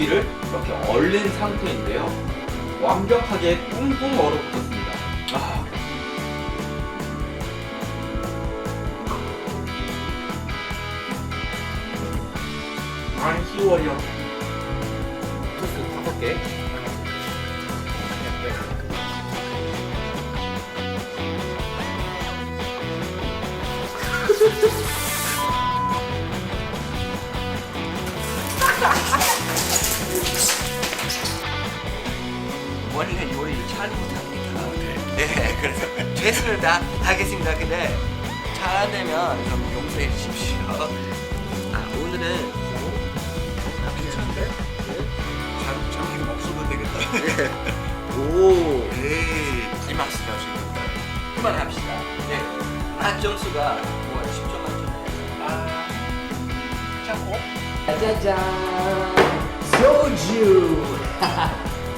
고기를 이렇게 얼린 상태인데요. 완벽하게 꽁꽁 얼어붙었습니다. 아, 안 쉬워요. 소스 다섯 개. 원래 요리를 잘 못합니다. 네, 그래서 최선을 다 하겠습니다. 근데 잘 안 되면 좀 용서해 주십시오. 아, 오늘은 괜찮은데? 잘, 잘 이거 없어도 되겠다. 오 에이, 이 맛이죠 지금. 그만합시다. 네, 만점수가 뭐 10점 만점에 아, 참고. 짜잔 소주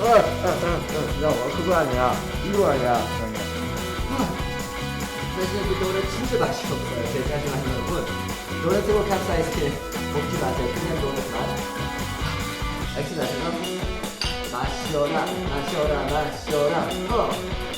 어, 어, 어, 어, 야, 그거 아니야. 이거 아니야. 사실 그 노래 진짜 맛이 없어요. 대사지만 여러분. 노래 쓰고 캡사이신 먹지 마세요. 그냥 노래 맛. 액션 하시면 마셔라, 마셔라, 마셔라. 어.